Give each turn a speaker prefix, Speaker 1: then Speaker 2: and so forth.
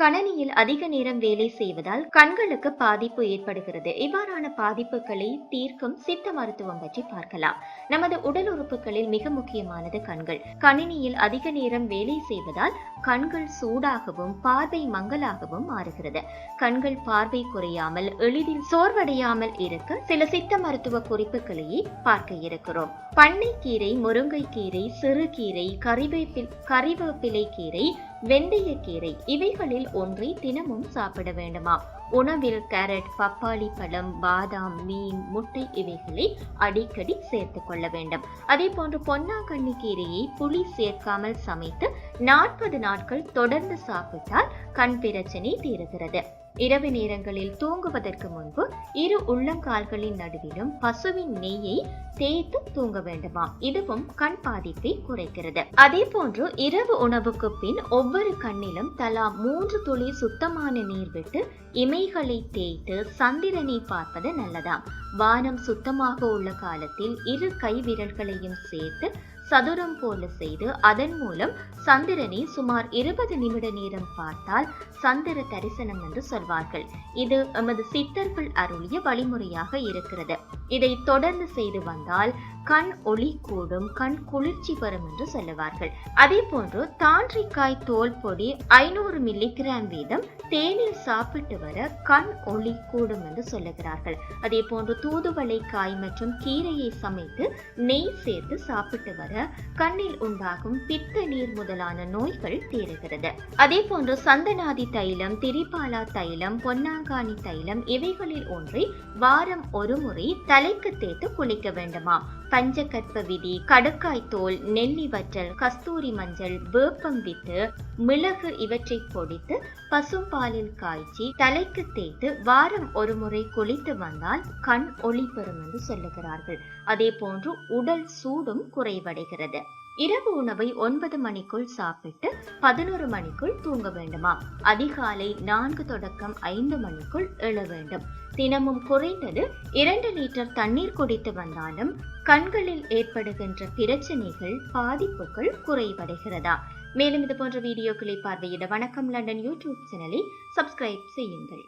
Speaker 1: கணனியில் அதிக நேரம் வேலை செய்வதால் கண்களுக்கு பாதிப்பு ஏற்படுகிறது. இவ்வாறான பாதிப்புகளை தீர்க்கும் சித்த மருத்துவம் பற்றி பார்க்கலாம். நமது உடல் உறுப்புகளில் மிக முக்கியமானது கண்கள். கணினியில் அதிக நேரம் வேலை செய்வதால் கண்கள் சூடாகவும் பார்வை மங்கலாகவும் மாறுகிறது. கண்கள் பார்வை குறையாமல் எளிதில் சோர்வடையாமல் இருக்க சில சித்த மருத்துவ குறிப்புகளையே பார்க்க இருக்கிறோம். பண்ணைக்கீரை முருங்கைக்கீரை சிறுகீரை கறிவேப்பில் கறிவேப்பிலை கீரை வெந்தயக்கீரை இவைகளில் ஒன்றை தினமும் சாப்பிட வேண்டுமா? உணவில் கேரட் பப்பாளி பழம் பாதாம் மீன் முட்டை இவைகளை அடிக்கடி சேர்த்து கொள்ள வேண்டும். அதே போன்று பொன்னாங்கண்ணி கீரையை புளி சேர்க்காமல் சமைத்து நாற்பது நாட்கள் தொடர்ந்து சாப்பிட்டால் கண் பிரச்சனை தீருகிறது. இரவு நேரங்களில் தூங்குவதற்கு முன்பு இரு உள்ளங்கால்களின் நடுவிலும் பசுவின் நெய்யை தேய்த்து தூங்க வேண்டுமா? இதுவும் கண் பாதிப்பை குறைக்கிறது. அதே போன்று இரவு உணவுக்கு பின் ஒவ்வொரு கண்ணிலும் தலா மூன்று துளி சுத்தமான நீர் விட்டு இமைகளை தேய்த்து சந்திரனை பார்ப்பது நல்லதாம். வானம் சுத்தமாக உள்ள காலத்தில் இரு கை விரல்களையும் சேர்த்து சதுரம் போல செய்து அதன் மூலம் சந்திரனை சுமார் இருபது நிமிட நேரம் பார்த்தால் சந்திர தரிசனம் என்று சொல்வார்கள். இது எமது சித்தர்கள் அருளிய வழிமுறையாக இருக்கிறது. இதை தொடர்ந்து செய்து வந்தால் கண் ஒளி கூடும் கண் குளிர்ச்சி பெறும் என்று சொல்லுவார்கள். அதே போன்று தாண்டிக்காய் தோல் பொடி ஐநூறு மில்லிகிராம் வீதம் தேனில் சாப்பிட்டு வர கண் ஒளி கூடும் என்று சொல்லுகிறார்கள். அதே போன்று தூதுவளை காய் மற்றும் கீரையை சமைத்து நெய் சேர்த்து சாப்பிட்டு வர கண்ணில் உண்டாகும் பித்த நீர் முதலான நோய்கள் தீருகிறது. அதே போன்று சந்தனாதி தைலம் திரிபாலா தைலம் பொன்னாங்காணி தைலம் இவைகளில் ஒன்றை வாரம் ஒரு முறை தலைக்கு தேய்த்து குளிக்க வேண்டுமாம். பஞ்சகற்ப விதி கடுக்காய் தோல் நெல்லி வற்றல் கஸ்தூரி மஞ்சள் வேப்பம் வித்து மிளகு இவற்றை பொடித்து பசும்பாலில் காய்ச்சி தலைக்கு தேய்த்து வாரம் ஒரு முறை குளித்து வந்தால் கண் ஒளி பெறும் என்று சொல்லுகிறார்கள். அதே போன்று உடல் சூடும் குறைவடைகிறது. இரவு உணவை ஒன்பது மணிக்குள் சாப்பிட்டு பதினோரு மணிக்குள் தூங்க வேண்டுமா அதிகாலை நான்கு தொடக்கம் ஐந்து மணிக்குள் எழ வேண்டும். தினமும் குறைந்தது இரண்டு லிட்டர் தண்ணீர் குடித்து வந்தாலும் கண்களில் ஏற்படுகின்ற பிரச்சனைகள் பாதிப்புகள் குறைவடைகிறதா? மேலும் இது போன்ற வீடியோக்களை பார்வையிட வணக்கம். லண்டன் யூடியூப் சேனலை சப்ஸ்கிரைப் செய்யுங்கள்.